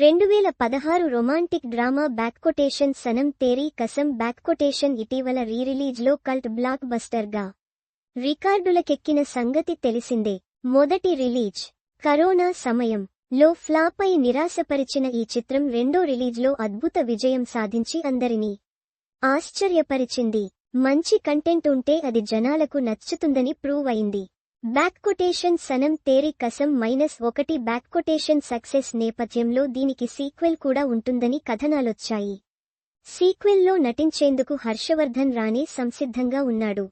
రెండు వేల పదహారు romantic drama back quotation Sanam Teri Kasam back quotation ఇటీవల రీరిలీజ్లో కల్ట్ బ్లాక్ బస్టర్గా రికార్డులకెక్కిన సంగతి తెలిసిందే. మొదటి రిలీజ్ కరోనా సమయం. లో ఫ్లాప్ అయి నిరాశపరిచిన ఈ చిత్రం రెండో రిలీజ్లో అద్భుత విజయం సాధించి అందరినీ ఆశ్చర్యపరిచింది. మంచి కంటెంట్ ఉంటే అది జనాలకు నచ్చుతుందని ప్రూవ్ అయింది. బ్యాక్కొటేషన్ సనం తేరి కసం మైనస్ ఒకటి బ్యాక్కొటేషన్ సక్సెస్ నేపథ్యంలో దీనికి సీక్వెల్ కూడా ఉంటుందని కథనాలొచ్చాయి. సీక్వెల్లో నటించేందుకు హర్షవర్ధన్ రాణే సంసిద్ధంగా ఉన్నాడు.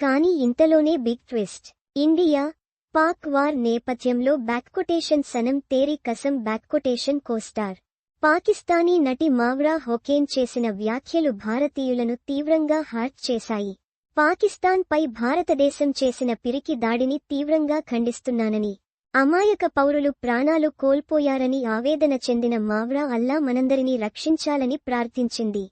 కానీ ఇంతలోనే big twist. India Pak war నేపథ్యంలో బ్యాక్కొటేషన్ సనం తేరి కసం బ్యాక్కొటేషన్ కోస్టార్. పాకిస్తానీ నటి మావ్రా హొకేన్ చేసిన వ్యాఖ్యలు భారతీయులను తీవ్రంగా హార్ట్ చేశాయి. పాకిస్తాన్ పై భారతదేశం చేసిన పిరికి దాడిని తీవ్రంగా ఖండిస్తున్నానని అమాయక పౌరులు ప్రాణాలు కోల్పోయారని ఆవేదన చెందిన మావ్రా అల్లా మనందరినీ రక్షించాలని ప్రార్థించింది.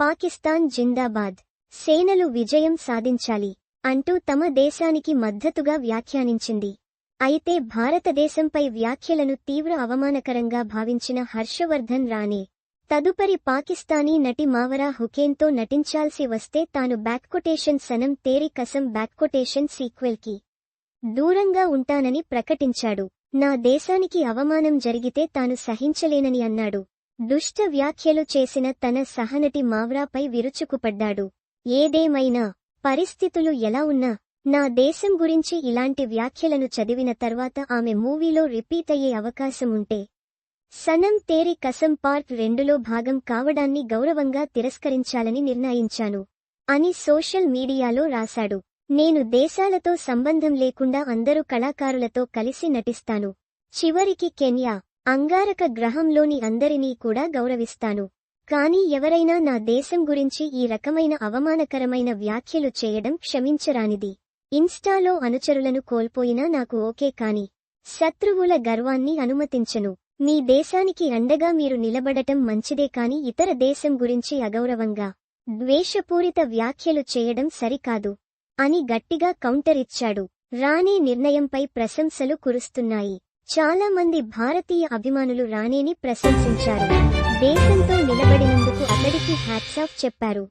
పాకిస్తాన్ జిందాబాద్. సేనలు విజయం సాధించాలి అంటూ తమ దేశానికి మద్దతుగా వ్యాఖ్యానించింది. అయితే భారతదేశంపై వ్యాఖ్యలను తీవ్ర అవమానకరంగా భావించిన హర్షవర్ధన్ రానే తదుపరి పాకిస్తానీ నటి మావరా హుకేన్తో నటించాల్సి వస్తే తాను బ్యాక్కొటేషన్ సనం తేరి కసం బ్యాక్కొటేషన్ సీక్వెల్కి దూరంగా ఉంటానని ప్రకటించాడు. నా దేశానికి అవమానం జరిగితే తాను సహించలేనని అన్నాడు. దుష్ట వ్యాఖ్యలు చేసిన తన సహనటి మావ్రాపై విరుచుకుపడ్డాడు. ఏదేమైనా పరిస్థితులు ఎలా ఉన్నా నా దేశం గురించి ఇలాంటి వ్యాఖ్యలను చదివిన తర్వాత ఆమె మూవీలో రిపీట్ అయ్యే అవకాశం ఉంటే సనం తేరి కసం పార్ట్ రెండులో భాగం కావడాన్ని గౌరవంగా తిరస్కరించాలని నిర్ణయించాను అని సోషల్ మీడియాలో రాశాడు. నేను దేశాలతో సంబంధం లేకుండా అందరూ కళాకారులతో కలిసి నటిస్తాను. చివరికి కెన్యా అంగారక గ్రహంలోని అందరినీ కూడా గౌరవిస్తాను. కానీ ఎవరైనా నా దేశం గురించి ఈ రకమైన అవమానకరమైన వ్యాఖ్యలు చేయడం క్షమించరానిది. ఇన్స్టాలో అనుచరులను కోల్పోయినా నాకు ఓకే కాని శత్రువుల గర్వాన్ని అనుమతించను. మీ దేశానికి అండగా మీరు నిలబడటం మంచిదే కాని ఇతర దేశం గురించి అగౌరవంగా ద్వేషపూరిత వ్యాఖ్యలు చేయడం సరికాదు. అని గట్టిగా కౌంటర్ ఇచ్చాడు. రాణే నిర్ణయంపై ప్రశంసలు కురుస్తున్నాయి. చాలా మంది భారతీయ అభిమానులు రాణేని ప్రశంసించారు. దేశంతో నిలబడినందుకు అతడికి హ్యాట్సాఫ్ చెప్పారు.